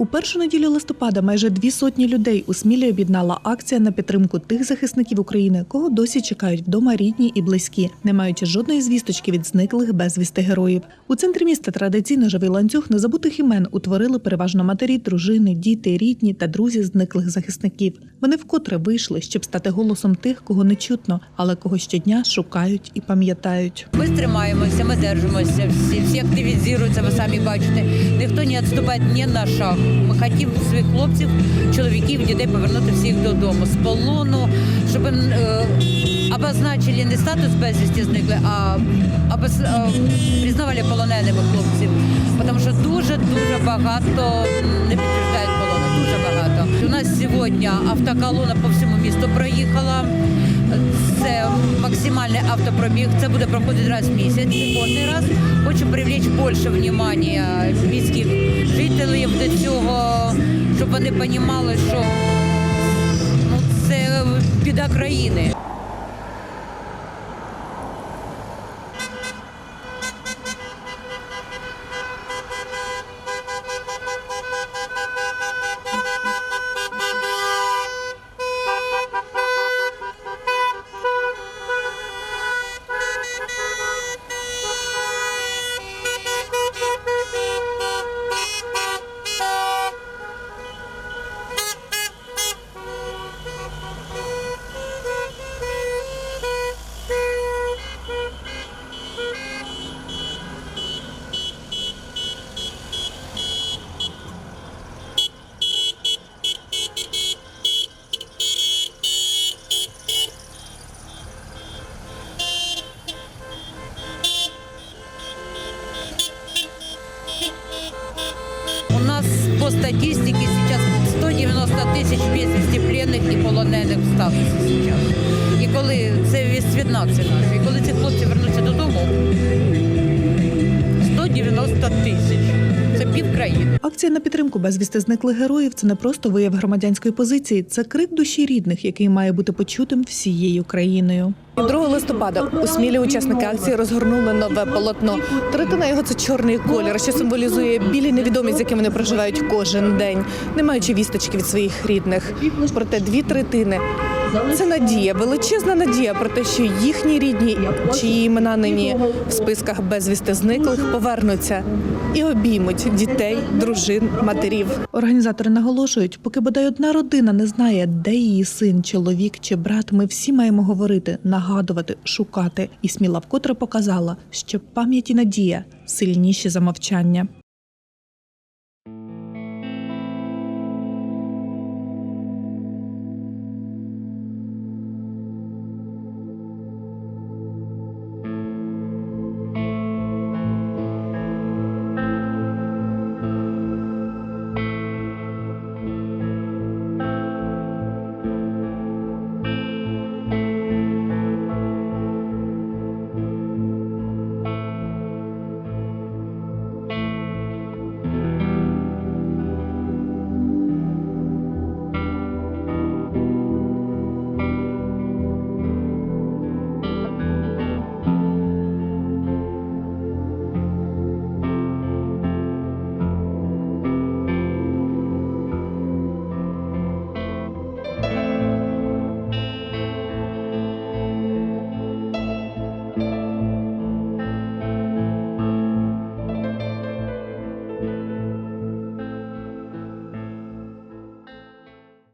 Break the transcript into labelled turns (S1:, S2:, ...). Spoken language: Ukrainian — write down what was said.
S1: У першу неділю листопада майже дві сотні людей у Смілі об'єднала акція на підтримку тих захисників України, кого досі чекають вдома рідні і близькі, не маючи жодної звісточки від зниклих безвісти героїв. У центрі міста традиційно живий ланцюг незабутих імен утворили переважно матері, дружини, діти, рідні та друзі зниклих захисників. Вони вкотре вийшли, щоб стати голосом тих, кого не чутно, але кого щодня шукають і пам'ятають.
S2: Ми тримаємося, ми держимося, всі, всі активізуються, ви самі бачите. Ніхто не відступає ні на шаг. Ми хотімо своїх хлопців, чоловіків, дітей повернути всіх додому з полону, щоб е, обозначили не статус безвісті зникли, а обоз, е, признавали полоненими хлопців. Тому що дуже-дуже багато не підтверджують полону, дуже багато. У нас сьогодні автоколона по всьому місту проїхала. Це максимальний автопробіг. Це буде проходити раз в місяць. Кожний раз хочу привлечь більше внимання міських їх до цього, щоб вони розуміли, що ну, це біда країни. У нас по статистике сейчас 190 тисяч безвісті пленних і полонених в статусі сейчас. І коли це від нації нашої, і коли ці хлопці вернуться додому, 190 тисяч. Це пів країни.
S1: Акція на підтримку безвісти зниклих героїв це не просто вияв громадянської позиції, це крик душі рідних, який має бути почутим всією країною. 2 листопада у Смілі учасники акції розгорнули нове полотно. Третина його це чорний колір, що символізує білі невідомість, з якими вони проживають кожен день, не маючи вісточки від своїх рідних. Проте дві третини це надія, величезна надія про те, що їхні рідні, чиї імена нині в списках безвісти зниклих, повернуться і обіймуть дітей, дружин, матерів. Організатори наголошують, поки бодай одна родина не знає, де її син, чоловік чи брат. Ми всі маємо говорити, нагадувати, шукати. І сміла вкотре показала, що пам'ять і надія сильніші за мовчання.